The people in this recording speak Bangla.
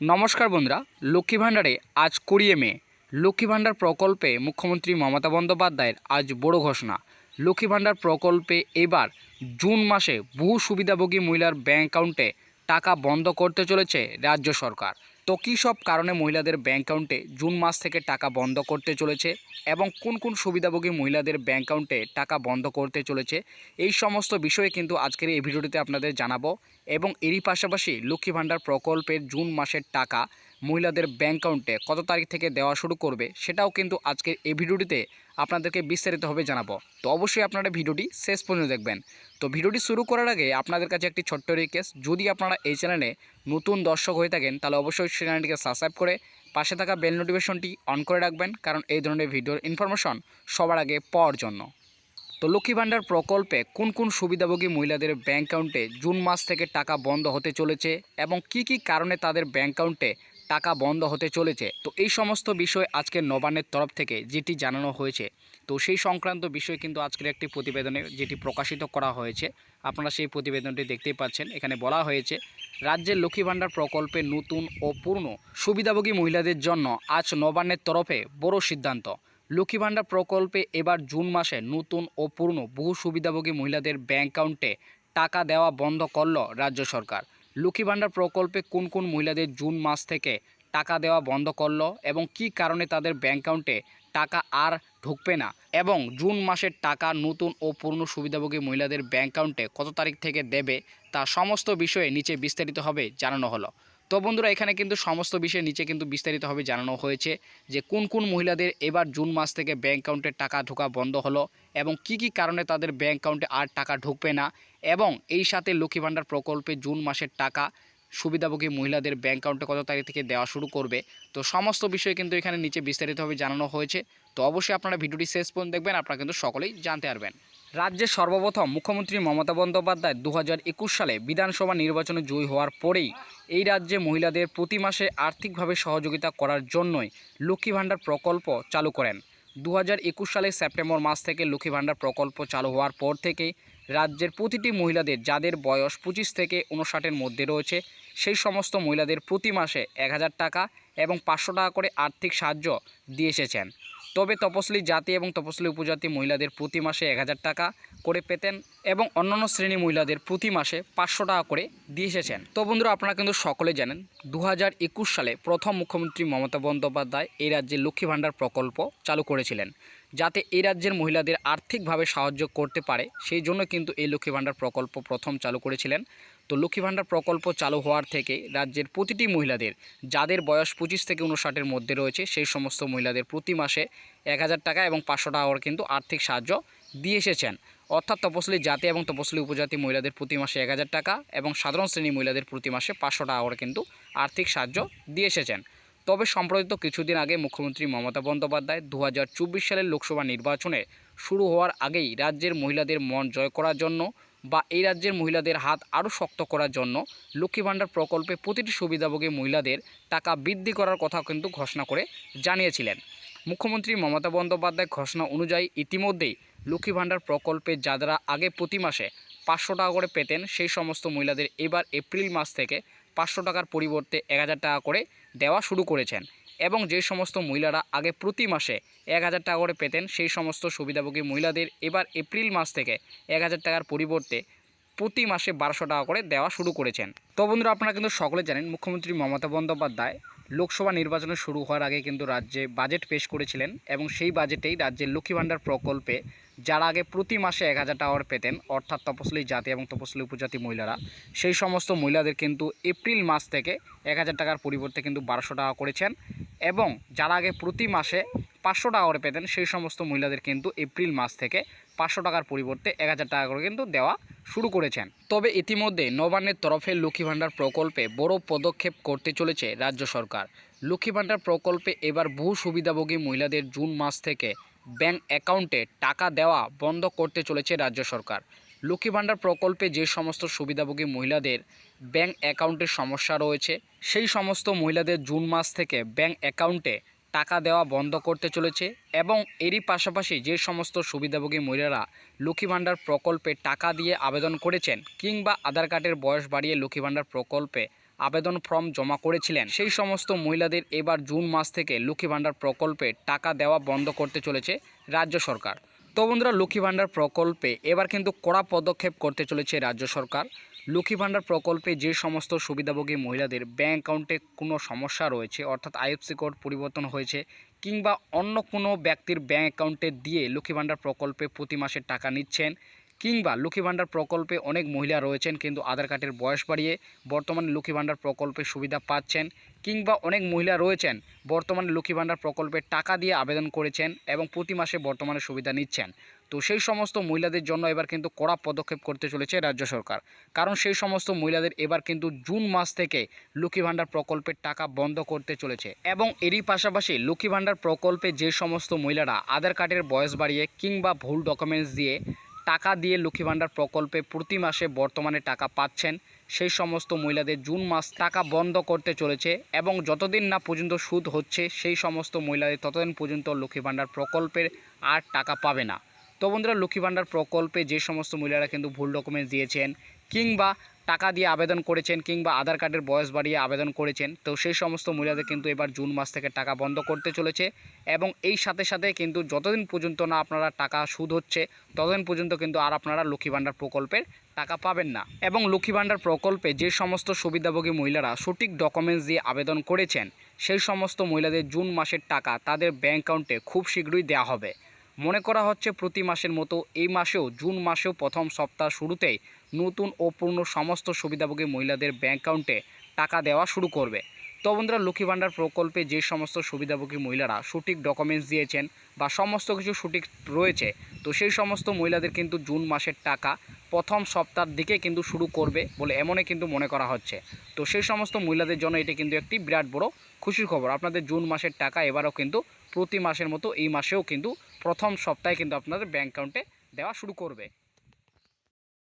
নমস্কার বন্ধুরা, লক্ষ্মী ভাণ্ডারে আজ কুড়িয়ে মে। লক্ষ্মী ভাণ্ডার প্রকল্পে মুখ্যমন্ত্রী মমতা বন্দ্যোপাধ্যায়ের আজ বড় ঘোষণা। লক্ষ্মী ভাণ্ডার প্রকল্পে এবার জুন মাসে বহু সুবিধাভোগী মহিলার ব্যাঙ্ক অ্যাকাউন্টে টাকা বন্ধ করতে চলেছে রাজ্য সরকার। তো কী সব কারণে মহিলাদের ব্যাংক অ্যাকাউন্টে জুন মাস থেকে টাকা বন্ধ করতে চলেছে? এবং কোন কোন সুবিধাভোগী মহিলাদের ব্যাংক অ্যাকাউন্টে টাকা বন্ধ করতে চলেছে? এই সমস্ত বিষয়ে কিন্তু আজকের এই ভিডিওটিতে আপনাদের জানাব। এবং এরই পাশাপাশি লক্ষ্মী ভাণ্ডার প্রকল্পের জুন মাসের টাকা মহিলাদের ব্যাংক অ্যাকাউন্টে কত তারিখ থেকে দেওয়া শুরু করবে, সেটাও কিন্তু আজকের এই ভিডিওটিতে আপনাদেরকে বিস্তারিতভাবে জানাব। তো অবশ্যই আপনারা ভিডিওটি শেষ পর্যন্ত দেখবেন। তো ভিডিওটি শুরু করার আগে আপনাদের কাছে একটি ছোট্ট রিকোয়েস্ট যদি আপনারা এই চ্যানেলে নতুন দর্শক হয়ে থাকেন, তাহলে অবশ্যই চ্যানেলটিকে সাবস্ক্রাইব করে পাশে থাকা বেল নোটিফিকেশনটি অন করে রাখবেন, কারণ এই ধরনের ভিডিওর ইনফরমেশন সবার আগে পাওয়ার জন্য। তো লক্ষ্মী ভাণ্ডার প্রকল্পে কোন কোন সুবিধাভোগী মহিলাদের ব্যাংক অ্যাকাউন্টে জুন মাস থেকে টাকা বন্ধ হতে চলেছে এবং কি কি কারণে তাদের ব্যাঙ্ক অ্যাকাউন্টে টাকা বন্ধ হতে চলেছে? তো এই সমস্ত বিষয় আজকে নবান্নের তরফ থেকে যেটি জানানো হয়েছে তো সেই সংক্রান্ত বিষয় কিন্তু আজকের একটি প্রতিবেদনে যেটি প্রকাশিত করা হয়েছে, আপনারা সেই প্রতিবেদনটি দেখতেই পাচ্ছেন। এখানে বলা হয়েছে, রাজ্যের লক্ষ্মী ভাণ্ডার প্রকল্পে নতুন ও পূর্ণ সুবিধাভোগী মহিলাদের জন্য আজ নবান্নের তরফে বড় সিদ্ধান্ত। লক্ষ্মী ভাণ্ডার প্রকল্পে এবার জুন মাসে নতুন ও পূর্ণ বহু সুবিধাভোগী মহিলাদের ব্যাংক অ্যাকাউন্টে টাকা দেওয়া বন্ধ করল রাজ্য সরকার। লক্ষ্মী ভাণ্ডার প্রকল্পে কোন কোন মহিলাদের জুন মাস থেকে টাকা দেওয়া বন্ধ করল এবং কি কারণে তাদের ব্যাংক অ্যাকাউন্টে টাকা আর ঢুকবে না এবং জুন মাসের টাকা নতুন ও পূর্ণ সুবিধাভোগী মহিলাদের ব্যাঙ্ক অ্যাকাউন্টে কত তারিখ থেকে দেবে তা সমস্ত বিষয়ে নিচে বিস্তারিতভাবে জানানো হলো। তো বন্ধুরা, এখানে কিন্তু সমস্ত বিষয়ে নিচে কিন্তু বিস্তারিতভাবে জানানো হয়েছে যে কোন কোন মহিলাদের এবার জুন মাস থেকে ব্যাংক অ্যাকাউন্টে টাকা ঢোকা বন্ধ হলো এবং কি কি কারণে তাদের ব্যাঙ্ক অ্যাকাউন্টে আর টাকা ঢুকবে না এবং এই সাথে লক্ষ্মী ভাণ্ডার প্রকল্পে জুন মাসের টাকা সুবিধাভোগী মহিলাদের ব্যাংক অ্যাকাউন্টে কত তারিখ থেকে দেওয়া শুরু করবে? তো সমস্ত বিষয় কিন্তু এখানে নিচে বিস্তারিতভাবে জানানো হয়েছে। তো অবশ্যই আপনারা ভিডিওটি শেষ পর্যন্ত দেখবেন, আপনারা কিন্তু সকলেই জানতে পারবেন। রাজ্যের সর্বপ্রথম মুখ্যমন্ত্রী মমতা বন্দ্যোপাধ্যায় দু হাজার একুশ সালে বিধানসভা নির্বাচনে জয়ী হওয়ার পরেই এই রাজ্যে মহিলাদের প্রতি মাসে আর্থিকভাবে সহযোগিতা করার জন্যই লক্ষ্মী ভাণ্ডার প্রকল্প চালু করেন। দু সালের সেপ্টেম্বর মাস থেকে লক্ষ্মী ভাণ্ডার প্রকল্প চালু হওয়ার পর থেকেই রাজ্যের প্রতিটি মহিলাদের যাদের বয়স পঁচিশ থেকে উনষাটের মধ্যে রয়েছে, সেই সমস্ত মহিলাদের প্রতি মাসে এক হাজার টাকা এবং পাঁচশো টাকা করে আর্থিক সাহায্য দিয়ে এসেছেন। তবে তপশিলি জাতি এবং তপশিলি উপজাতি মহিলাদের প্রতি মাসে এক হাজার টাকা করে পেতেন এবং অন্যান্য শ্রেণি মহিলাদের প্রতি মাসে পাঁচশো টাকা করে দিয়ে এসেছেন। তো বন্ধুরা, আপনারা কিন্তু সকলে জানেন দু হাজার একুশ সালে প্রথম মুখ্যমন্ত্রী মমতা বন্দ্যোপাধ্যায় এই রাজ্যে লক্ষ্মী ভাণ্ডার প্রকল্প চালু করেছিলেন। যাতে এই রাজ্যের মহিলাদের আর্থিকভাবে সাহায্য করতে পারে। সেই জন্য কিন্তু এই লক্ষ্মী ভাণ্ডার প্রকল্প প্রথম চালু করেছিলেন। তো লক্ষ্মী ভাণ্ডার প্রকল্প চালু হওয়ার থেকে রাজ্যের প্রতিটি মহিলাদের, যাদের বয়স পঁচিশ থেকে উনষাটের মধ্যে রয়েছে, সেই সমস্ত মহিলাদের প্রতি মাসে এক হাজার টাকা এবং পাঁচশো টাকা কিন্তু আর্থিক সাহায্য দিয়ে এসেছেন। অর্থাৎ তপশিলি জাতি এবং তপশিলি উপজাতি মহিলাদের প্রতি মাসে এক হাজার টাকা এবং সাধারণ শ্রেণি মহিলাদের প্রতি মাসে পাঁচশো টাকা কিন্তু আর্থিক সাহায্য দিয়ে এসেছেন। তবে সম্প্রতি কিছুদিন আগে মুখ্যমন্ত্রী মমতা বন্দ্যোপাধ্যায় দু হাজার চব্বিশ সালের লোকসভা নির্বাচনে শুরু হওয়ার আগেই রাজ্যের মহিলাদের মন জয় করার জন্য বা এই রাজ্যের মহিলাদের হাত আরও শক্ত করার জন্য লক্ষ্মী ভাণ্ডার প্রকল্পে প্রতিটি সুবিধাভোগী মহিলাদের টাকা বৃদ্ধি করার কথা কিন্তু ঘোষণা করে জানিয়েছিলেন। মুখ্যমন্ত্রী মমতা বন্দ্যোপাধ্যায় ঘোষণা অনুযায়ী ইতিমধ্যেই লক্ষ্মী ভাণ্ডার প্রকল্পে যারা আগে প্রতি মাসে পাঁচশো টাকা করে পেতেন সেই সমস্ত মহিলাদের এবার এপ্রিল মাস থেকে পাঁচশো টাকার পরিবর্তে এক হাজার টাকা করে দেওয়া শুরু করেছেন এবং যে সমস্ত মহিলারা আগে প্রতি মাসে এক হাজার টাকা করে পেতেন, সেই সমস্ত সুবিধাভোগী মহিলাদের এবার এপ্রিল মাস থেকে এক হাজার টাকার পরিবর্তে প্রতি মাসে বারোশো টাকা করে দেওয়া শুরু করেছেন। তো বন্ধুরা, আপনারা কিন্তু সকলে জানেন, মুখ্যমন্ত্রী মমতা বন্দ্যোপাধ্যায় লোকসভা নির্বাচনে শুরু হওয়ার আগে কিন্তু রাজ্যে বাজেট পেশ করেছিলেন এবং সেই বাজেটেই রাজ্যের লক্ষ্মী ভাণ্ডার প্রকল্পে যারা আগে প্রতি মাসে এক হাজার টাকা করে পেতেন, অর্থাৎ তপশিলি জাতি এবং তপশিলি উপজাতি মহিলারা। সেই সমস্ত মহিলাদের কিন্তু এপ্রিল মাস থেকে এক হাজার টাকার পরিবর্তে কিন্তু বারোশো টাকা করেছেন এবং যারা আগে প্রতি মাসে পাঁচশো টাকা পেতেন, সেই সমস্ত মহিলাদের কিন্তু এপ্রিল মাস থেকে পাঁচশো টাকার পরিবর্তে এক হাজার টাকা করে কিন্তু দেওয়া শুরু করেছেন। তবে ইতিমধ্যে নবান্নের তরফে লক্ষ্মী ভাণ্ডার প্রকল্পে বড় পদক্ষেপ করতে চলেছে রাজ্য সরকার। লক্ষ্মী ভাণ্ডার প্রকল্পে এবার বহু সুবিধাভোগী মহিলাদের জুন মাস থেকে ব্যাংক অ্যাকাউন্টে টাকা দেওয়া বন্ধ করতে চলেছে রাজ্য সরকার। লক্ষ্মী ভাণ্ডার প্রকল্পে যে সমস্ত সুবিধাভোগী মহিলাদের ব্যাংক অ্যাকাউন্টের সমস্যা রয়েছে, সেই সমস্ত মহিলাদের জুন মাস থেকে ব্যাংক অ্যাকাউন্টে টাকা দেওয়া বন্ধ করতে চলেছে এবং এরই পাশাপাশি যে সমস্ত সুবিধাভোগী মহিলারা লক্ষ্মী ভাণ্ডার প্রকল্পে টাকা দিয়ে আবেদন করেছেন কিংবা আধার কার্ডের বয়স বাড়িয়ে লক্ষ্মী ভাণ্ডার প্রকল্পে আবেদন ফর্ম জমা করেছিলেন। সেই সমস্ত মহিলাদের এবার জুন মাস থেকে লক্ষ্মী ভাণ্ডার প্রকল্পে টাকা দেওয়া বন্ধ করতে চলেছে রাজ্য সরকার। তো বন্ধুরা, লক্ষ্মী ভাণ্ডার প্রকল্পে এবার কিন্তু কড়া পদক্ষেপ করতে চলেছে রাজ্য সরকার। লক্ষ্মী ভাণ্ডার প্রকল্পে যে সমস্ত সুবিধাভোগী মহিলাদের ব্যাঙ্ক অ্যাকাউন্টে কোনো সমস্যা রয়েছে, অর্থাৎ আইএফসি কোড পরিবর্তন হয়েছে, কিংবা অন্য কোনো ব্যক্তির ব্যাঙ্ক অ্যাকাউন্টে দিয়ে লক্ষ্মী ভাণ্ডার প্রকল্পে প্রতি মাসে টাকা নিচ্ছেন কিংবা লক্ষ্মী ভাণ্ডার প্রকল্পে অনেক মহিলা রয়েছেন কিন্তু আধার কার্ডের বয়স বাড়িয়ে বর্তমানে লক্ষ্মী ভাণ্ডার প্রকল্পে সুবিধা পাচ্ছেন কিংবা অনেক মহিলা রয়েছেন বর্তমানে লক্ষ্মী ভাণ্ডার প্রকল্পে টাকা দিয়ে আবেদন করেছেন এবং প্রতি মাসে বর্তমানে সুবিধা নিচ্ছেন। তো সেই সমস্ত মহিলাদের জন্য এবার কিন্তু কড়া পদক্ষেপ করতে চলেছে রাজ্য সরকার। কারণ সেই সমস্ত মহিলাদের এবার কিন্তু জুন মাস থেকে লক্ষ্মী ভাণ্ডার প্রকল্পের টাকা বন্ধ করতে চলেছে এবং এরই পাশাপাশি লক্ষ্মী ভাণ্ডার প্রকল্পে যে সমস্ত মহিলারা আধার কার্ডের বয়স বাড়িয়ে কিংবা ভুল ডকুমেন্টস দিয়ে টাকা দিয়ে লক্ষ্মী ভাণ্ডার প্রকল্পে প্রতি মাসে বর্তমানে টাকা পাচ্ছেন। সেই সমস্ত মহিলাদের জুন মাস টাকা বন্ধ করতে চলেছে এবং যতদিন না পর্যন্ত সুদ হচ্ছে, সেই সমস্ত মহিলাদের ততদিন পর্যন্ত লক্ষ্মী ভাণ্ডার প্রকল্পের আর টাকা পাবে না। তো বন্ধুরা, লক্ষ্মী ভাণ্ডার প্রকল্পে যে সমস্ত মহিলারা কিন্তু ভুল ডকুমেন্টস দিয়েছেন কিংবা টাকা দিয়ে আবেদন করেছেন কিংবা আধার কার্ডের বয়স বাড়িয়ে আবেদন করেছেন, তো সেই সমস্ত মহিলাদের কিন্তু এবার জুন মাস থেকে টাকা বন্ধ করতে চলেছে এবং এই সাথে সাথে কিন্তু যতদিন পর্যন্ত না আপনারা টাকা সুদ হচ্ছে, ততদিন পর্যন্ত কিন্তু আর আপনারা লক্ষ্মী ভাণ্ডার প্রকল্পের টাকা পাবেন না। এবং লক্ষ্মী ভাণ্ডার প্রকল্পে যে সমস্ত সুবিধাভোগী মহিলারা সঠিক ডকুমেন্টস দিয়ে আবেদন করেছেন, সেই সমস্ত মহিলাদের জুন মাসের টাকা তাদের ব্যাঙ্ক অ্যাকাউন্টে খুব শীঘ্রই দেওয়া হবে। মনে করা হচ্ছে প্রতি মাসের মতো এই মাসেও জুন মাসেও প্রথম সপ্তাহ শুরুতেই নতুন ও পূর্ণ সমস্ত সুবিধাভোগী মহিলাদের ব্যাঙ্ক অ্যাকাউন্টে টাকা দেওয়া শুরু করবে। তো বন্ধুরা, লক্ষ্মী ভাণ্ডার প্রকল্পে যে সমস্ত সুবিধাভোগী মহিলারা সঠিক ডকুমেন্টস দিয়েছেন বা সমস্ত কিছু সঠিক রয়েছে, তো সেই সমস্ত মহিলাদের কিন্তু জুন মাসের টাকা প্রথম সপ্তাহের দিকে কিন্তু শুরু করবে বলে এমনই কিন্তু মনে করা হচ্ছে। তো সেই সমস্ত মহিলাদের জন্য এটি কিন্তু একটি বিরাট বড় খুশির খবর। আপনাদের জুন মাসের টাকা এবারও কিন্তু প্রতি মাসের মতো এই মাসেও কিন্তু প্রথম সপ্তাহে কিন্তু আপনাদের ব্যাঙ্ক অ্যাকাউন্টে দেওয়া শুরু করবে।